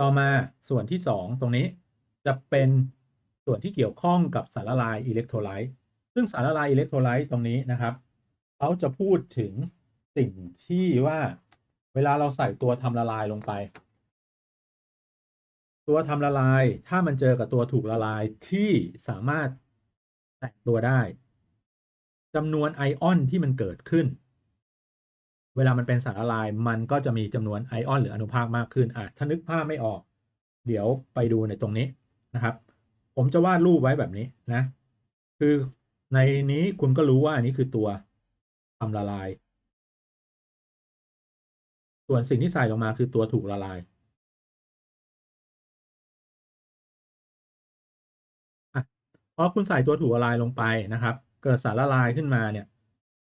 ต่อมาส่วนที่ 2 ตรงนี้จะเป็นส่วนที่เกี่ยวข้องกับสารละลายอิเล็กโทรไลต์ซึ่งสารละลายอิเล็กโทรไลต์ตรงนี้นะครับเขาจะพูดถึงสิ่งที่ว่าเวลาเราใส่ตัวทำละลายลงไป ตัวทำละลายถ้ามันเจอกับตัวถูกละลายที่สามารถแตกตัวได้จำนวนไอออนที่มันเกิดขึ้น เวลามันเป็นสารละลาย มันก็จะมีจำนวนไอออน หรืออนุภาคมากขึ้นอะถ้านึกภาพไม่ออก เดี๋ยวไปดูในตรงนี้นะครับ ผมจะวาดรูปไว้แบบนี้นะ คือในนี้คุณก็รู้ว่าอันนี้คือตัวทำละลาย ส่วนสิ่งที่ใส่ลงมาคือตัวถูกละลาย อะพอคุณใส่ตัวถูกละลายลงไปนะครับ เกิดสารละลายขึ้นมาเนี่ย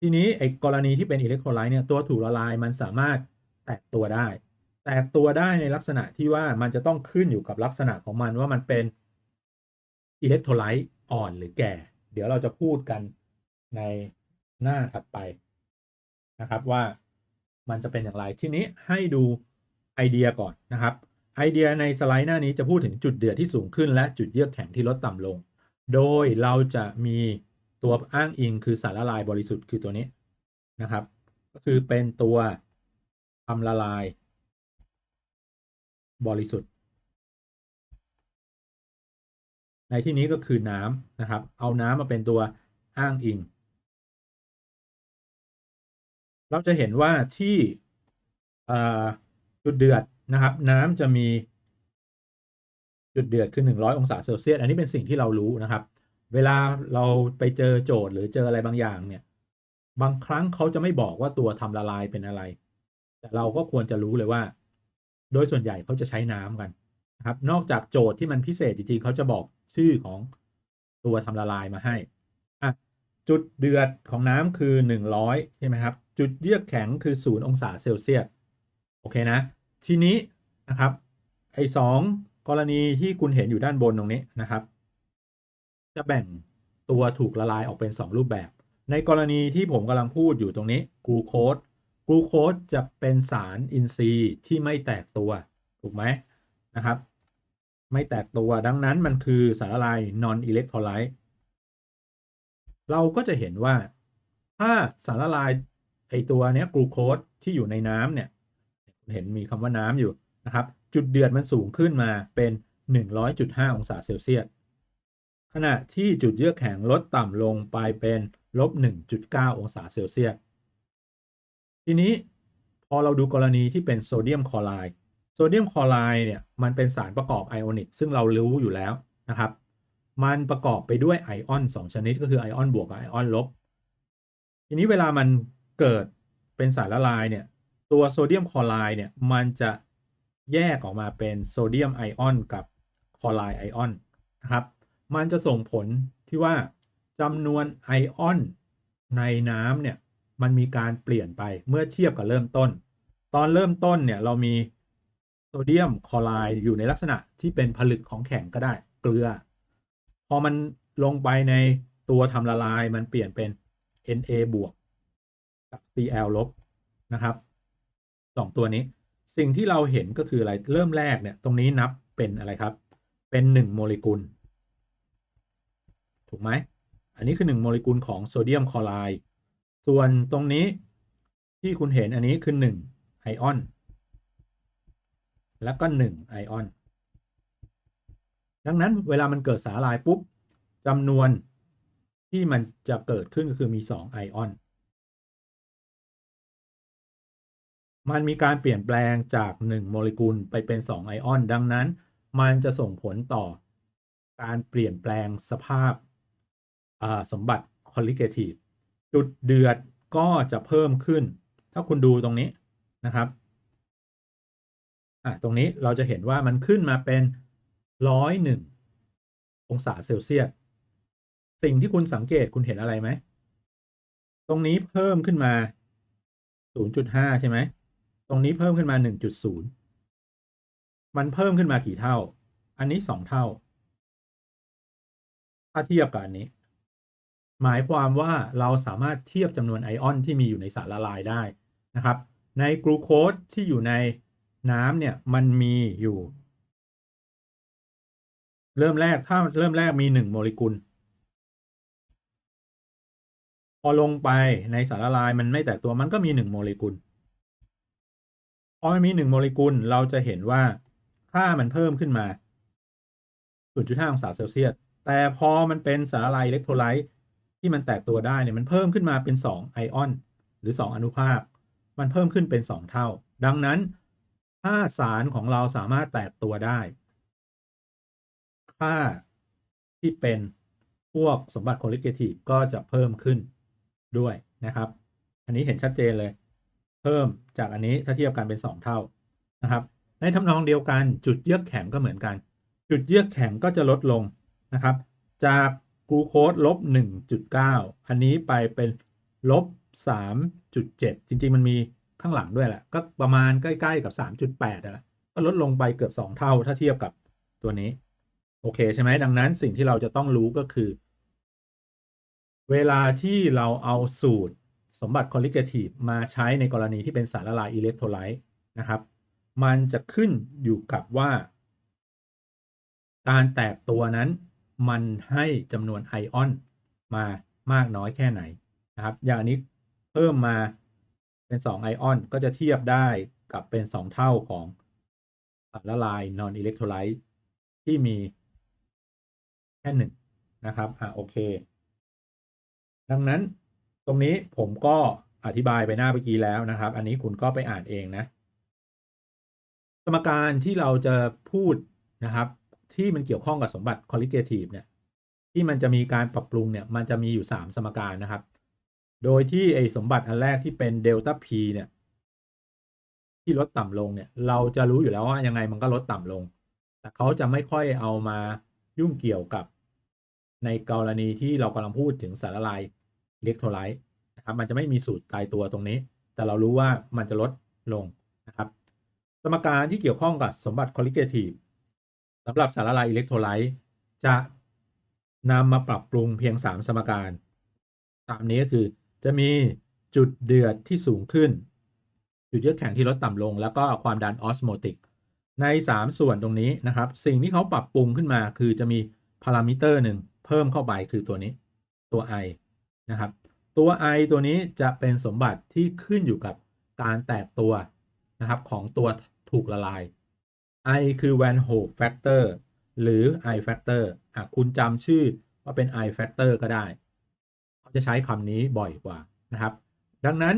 ทีนี้ไอ้กรณีที่เป็นอิเล็กโทรไลต์เนี่ยตัวถูกละลายมันสามารถแตกตัวได้ แตกตัวได้ในลักษณะที่ว่ามันจะต้องขึ้นอยู่กับลักษณะของมันว่ามันเป็นอิเล็กโทรไลต์อ่อนหรือแก่ เดี๋ยวเราจะพูดกันในหน้าถัดไปนะครับว่ามันจะเป็นอย่างไร ทีนี้ให้ดูไอเดียก่อนนะครับ ไอเดียในสไลด์หน้านี้จะพูดถึงจุดเดือดที่สูงขึ้นและจุดเยือกแข็งที่ลดต่ำลง โดยเราจะมี ตัวอ้างอิงคือสารละลายบริสุทธิ์คือตัวนี้นะครับ ก็คือเป็นตัวทำละลาย บริสุทธิ์ ในที่นี้ก็คือน้ำนะครับ เอาน้ำมาเป็นตัวอ้างอิง เราจะเห็นว่าที่จุดเดือดนะครับ น้ำจะมีจุดเดือดคือ 100 องศาเซลเซียส อันนี้เป็นสิ่งที่เรารู้นะครับ เวลาเราไปเจอโจทย์หรือเจออะไรบางอย่างเนี่ย บางครั้งเขาจะไม่บอกว่าตัวทำละลายเป็นอะไร แต่เราก็ควรจะรู้เลยว่า โดยส่วนใหญ่เขาจะใช้น้ำกันนะครับ นอกจากโจทย์ที่มันพิเศษจริงๆเขาจะบอกชื่อของตัวทำละลายมาให้อะจุดเดือดของน้ำคือ100ใช่ไหมครับ จุดเยือกแข็งคือ0องศาเซลเซียสโอเคนะ ทีนี้นะครับไอ้สองกรณีที่คุณเห็นอยู่ด้านบนตรงนี้นะครับ จะแบ่งตัวถูกละลายออกเป็น 2 รูปแบบ ในกรณีที่ผมกำลังพูดอยู่ตรงนี้กลูโคสกลูโคสจะเป็นสารอินทรีย์ที่ไม่แตกตัวถูกไหมนะครับ ไม่แตกตัวดังนั้นมันคือสารละลาย non electrolyte เราก็จะเห็นว่าถ้าสารละลายไอตัวเนี้ยกลูโคสที่อยู่ในน้ำเนี่ยเห็นมีคำว่าน้ำอยู่นะครับ จุดเดือดมันสูงขึ้นมาเป็น 100.5 องศาเซลเซียส ณะที่จุดเยือกแข็งลดต่ำลงไปเป็นลบ 1.9 องศาเซลเซียส ทีนี้พอเราดูกรณีที่เป็นโซเดียมคลอไรด์ โซเดียมคลอไรด์เนี่ยมันเป็นสารประกอบไอออนิกซึ่งเรารู้อยู่แล้วนะครับ มันประกอบไปด้วยไอออน 2 ชนิดก็คือไอออนบวกกับไอออนลบ ทีนี้เวลามันเกิดเป็นสารละลายเนี่ย ตัวโซเดียมคลอไรด์เนี่ยมันจะแยกออกมาเป็นโซเดียมไอออนกับคลอไรด์ไอออนนะครับ มันจะส่งผลที่ว่าจำนวนไอออนในน้ำเนี่ยมันมีการเปลี่ยนไปเมื่อเทียบกับเริ่มต้น ตอนเริ่มต้นเนี่ยเรามีโซเดียมคลอไรด์อยู่ในลักษณะที่เป็นผลึกของแข็งก็ได้เกลือ พอมันลงไปในตัวทำละลายมันเปลี่ยนเป็น Na บวกกับ Cl ลบนะครับสองตัวนี้สิ่งที่เราเห็นก็คืออะไรเริ่มแรกเนี่ยตรงนี้นับเป็นอะไรครับ เป็น 1 โมเลกุล ถูกไหม อันนี้คือ 1 โมเลกุลของโซเดียมคลอไรด์ส่วนตรงนี้ที่คุณเห็นอันนี้คือ 1 ไอออน แล้วก็ 1 ไอออน ดังนั้นเวลามันเกิดสาลายปุ๊บจำนวนที่มันจะเกิดขึ้นก็คือมี 2 ไอออน มันมีการเปลี่ยนแปลงจาก 1 โมเลกุลไปเป็น 2 ไอออน ดังนั้นมันจะส่งผลต่อการเปลี่ยนแปลงสภาพ สมบัติคอลลิเกทีฟจุดเดือดก็จะเพิ่มขึ้น ถ้าคุณดูตรงนี้นะครับตรงนี้เราจะเห็นว่ามันขึ้นมาเป็น101องศาเซลเซียส สิ่งที่คุณสังเกตคุณเห็นอะไรไหม ตรงนี้เพิ่มขึ้นมา 0.5 ใช่ไหม ตรงนี้เพิ่มขึ้นมา 1.0 มันเพิ่มขึ้นมากี่เท่า อันนี้ 2 เท่า ถ้าเทียบกับอันนี้ หมายความว่าเราสามารถเทียบจำนวนไอออนที่มีอยู่ในสารละลายได้นะครับ ในกลูโคสที่อยู่ในน้ำเนี่ยมันมีอยู่ เริ่มแรกถ้าเริ่มแรกมีหนึ่งโมเลกุล พอลงไปในสารละลายมันไม่แตกตัวมันก็มีหนึ่งโมเลกุลพอมันมีหนึ่งโมเลกุลเราจะเห็นว่าค่ามันเพิ่มขึ้นมา0.5องศาเซลเซียสแต่พอมันเป็นสารละลายอิเล็กโทรไลต์ ที่มันแตกตัวได้เนี่ยมันเพิ่มขึ้นมาเป็น 2 ไอออน หรือ 2 อนุภาค มันเพิ่มขึ้นเป็น 2 เท่า ดังนั้นถ้าสารของเราสามารถแตกตัวได้ ค่าที่เป็นพวกสมบัติคอลลิเกทีฟก็จะเพิ่มขึ้นด้วยนะครับ อันนี้เห็นชัดเจนเลย เพิ่มจากอันนี้ถ้าเทียบกันเป็น 2 เท่านะครับ ในทำนองเดียวกันจุดเยือกแข็งก็เหมือนกัน จุดเยือกแข็งก็จะลดลงนะครับ จาก กูโคสลบ1.9อันนี้ไปเป็นลบ3.7จริง ๆ มันมีข้างหลังด้วยแหละ ก็ประมาณใกล้ ๆ กับ3.8นะก็ลดลงไปเกือบ2เท่าถ้าเทียบกับตัวนี้ โอเคใช่ไหมดังนั้นสิ่งที่เราจะต้องรู้ก็คือ เวลาที่เราเอาสูตรสมบัติคอลลิเกทีฟมาใช้ในกรณีที่เป็นสารละลายอิเล็กโทรไลต์นะครับ มันจะขึ้นอยู่กับว่า การแตกตัวนั้น มันให้จำนวนไอออนมามากน้อยแค่ไหนนะครับ อย่างนี้เพิ่มมาเป็น2ไอออนก็จะเทียบได้กับเป็น 2 เท่าของสารละลายนอนอิเล็กโทรไลต์ที่มีแค่หนึ่งนะครับอะโอเค ดังนั้นตรงนี้ผมก็อธิบายไปหน้าเมื่อกี้แล้วนะครับ อันนี้คุณก็ไปอ่านเองนะ สมการที่เราจะพูดนะครับ ที่มันเกี่ยวข้องกับสมบัติ colligative เนี่ยที่มันจะมีการปรับปรุงเนี่ยมันจะมีอยู่ 3 สมการนะครับ โดยที่ไอสมบัติอันแรกที่เป็นเดลต้า p เนี่ยที่ลดต่ำลงเนี่ย เราจะรู้อยู่แล้วว่ายังไงมันก็ลดต่ำลง แต่เขาจะไม่ค่อยเอามายุ่งเกี่ยวกับ ในกรณีที่เรากำลังพูดถึงสารละลายอิเล็กโทรไลต์นะครับ มันจะไม่มีสูตรตายตัวตรงนี้ แต่เรารู้ว่ามันจะลดลงนะครับ สมการที่เกี่ยวข้องกับสมบัติ colligative สำหรับสารละลายอิเล็กโทรไลต์จะนำมาปรับปรุงเพียง 3 สมการตามนี้ก็คือจะมีจุดเดือดที่สูงขึ้น จุดเยือกแข็งที่ลดต่ำลง แล้วก็ความดันออสโมติก ใน 3 ส่วนตรงนี้นะครับ สิ่งที่เขาปรับปรุงขึ้นมา คือจะมีพารามิเตอร์หนึ่งเพิ่มเข้าไปคือตัวนี้ ตัว i นะครับ ตัว i ตัวนี้จะเป็นสมบัติที่ขึ้นอยู่กับการแตกตัวนะครับของตัวถูกละลาย I คือ Van Hoek factor หรือ I factor อะคุณจำชื่อว่าเป็น I factor ก็ได้ เขาจะใช้คำนี้บ่อยกว่านะครับ ดังนั้น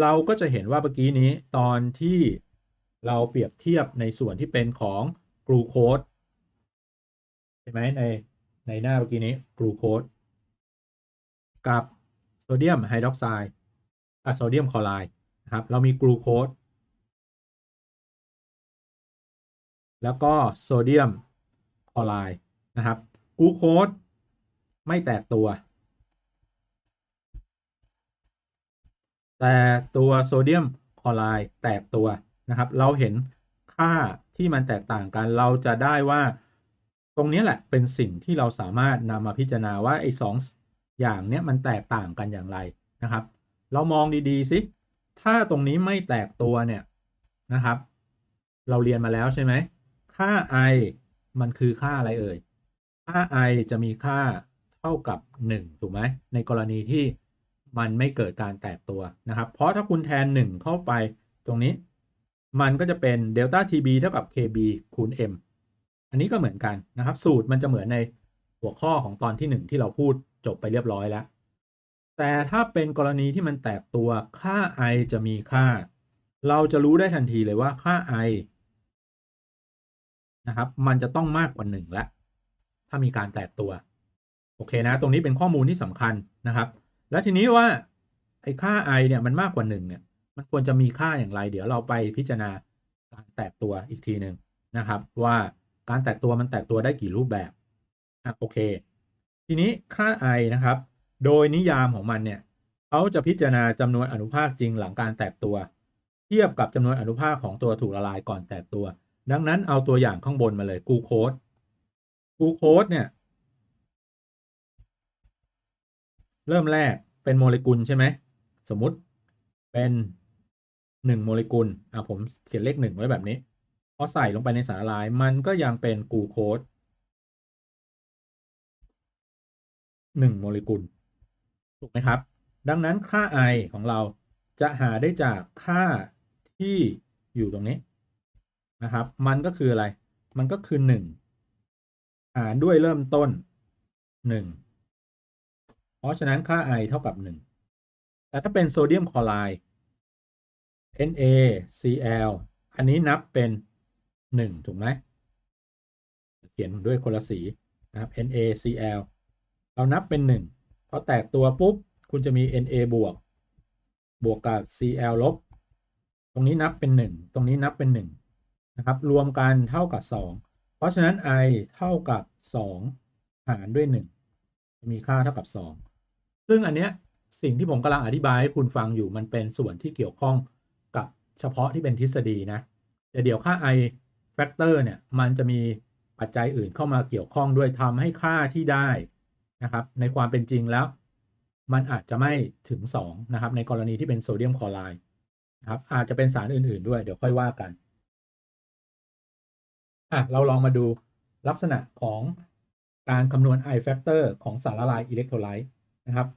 เราก็จะเห็นว่าเมื่อกี้นี้ตอนที่เราเปรียบเทียบในส่วนที่เป็นของกลูโคสใช่ไหมในในหน้าเมื่อกี้นี้กลูโคสกับโซเดียมไฮดรอกไซด์อะโซเดียมคลอไรด์นะครับ เรามีกลูโคส แล้วก็โซเดียมคลอไรด์นะครับกูโคสไม่แตกตัว แต่ตัวโซเดียมคลอไรด์แตกตัวนะครับ เราเห็นค่าที่มันแตกต่างกันเราจะได้ว่า ตรงนี้แหละเป็นสิ่งที่เราสามารถนำมาพิจารณาว่าไอ้สองอย่างเนี้ยมันแตกต่างกันอย่างไรนะครับ เรามองดีๆสิถ้าตรงนี้ไม่แตกตัวเนี่ยนะครับ เราเรียนมาแล้วใช่ไหม ค่า i มันคือค่าอะไรเอ่ย ค่า i จะมีค่าเท่ากับ 1 ถูกไหม ในกรณีที่มันไม่เกิดการแตกตัวนะครับ เพราะถ้าคุณแทน 1 เข้าไปตรงนี้ มันก็จะเป็นเดลต้า tb เท่ากับ kb คูณ m อันนี้ก็เหมือนกันนะครับ สูตรมันจะเหมือนในหัวข้อของตอนที่ 1 ที่เราพูดจบไปเรียบร้อยแล้ว แต่ถ้าเป็นกรณีที่มันแตกตัวค่า i จะมีค่า เราจะรู้ได้ทันทีเลยว่าค่า i นะครับ มันจะต้องมากกว่า1แล้วถ้ามีการแตกตัว โอเคนะ ตรงนี้เป็นข้อมูลที่สำคัญนะครับ แล้วทีนี้ว่าไอ้ค่า i เนี่ยมันมากกว่า1เนี่ย มันควรจะมีค่าอย่างไร เดี๋ยวเราไปพิจารณาการแตกตัวอีกทีหนึ่งนะครับ ว่าการแตกตัวมันแตกตัวได้กี่รูปแบบอะโอเค ทีนี้ค่า i นะครับ โดยนิยามของมันเนี่ยเขาจะพิจารณาจำนวนอนุภาคจริงหลังการแตกตัว เทียบกับจำนวนอนุภาคของตัวถูกละลายก่อนแตกตัว ดังนั้นเอาตัวอย่างข้างบนมาเลยกูโคดกูโคดเนี่ย เริ่มแรกเป็นโมเลกุลใช่ไหม สมมติเป็นหนึ่งโมเลกุลอะผมเขียนเลขหนึ่งไว้แบบนี้พอใส่ลงไปในสารละลายมันก็ยังเป็นกูโคดหนึ่งโมเลกุล ถูกไหมครับ ดังนั้นค่า i ของเราจะหาได้จากค่าที่อยู่ตรงนี้ นะครับ มันก็คืออะไร มันก็คือ1หารด้วยเริ่มต้น1เพราะฉะนั้นค่า I เท่ากับ1แต่ถ้าเป็นโซเดียมคลอไรด์ NaCl อันนี้นับเป็น1ถูกไหมเขียนด้วยคนละสีนะครับ NaCl เรานับเป็น1พอแตกตัวปุ๊บ คุณจะมี Na บวก บวกกับ Cl ลบ ตรงนี้นับเป็น1ตรงนี้นับเป็น1 นะครับ รวมกันเท่ากับ 2 เพราะฉะนั้น i เท่ากับ 2 หารด้วย 1 มีค่าเท่ากับ 2 ซึ่งอันเนี้ยสิ่งที่ผมกำลังอธิบายให้คุณฟังอยู่มันเป็นส่วนที่เกี่ยวข้องกับเฉพาะที่เป็นทฤษฎีนะแต่เดี๋ยวค่า i factor เนี่ยมันจะมีปัจจัยอื่นเข้ามาเกี่ยวข้องด้วยทำให้ค่าที่ได้นะครับ ในความเป็นจริงแล้ว มันอาจจะไม่ถึง 2 นะครับ ในกรณีที่เป็นโซเดียมคลอไรด์นะครับอาจจะเป็นสารอื่น ๆ ด้วยเดี๋ยวค่อยว่ากัน อะเราลองมาดูลักษณะของการคำนวณ I factor ของสารละลายอิเล็กโทรไลต์นะครับ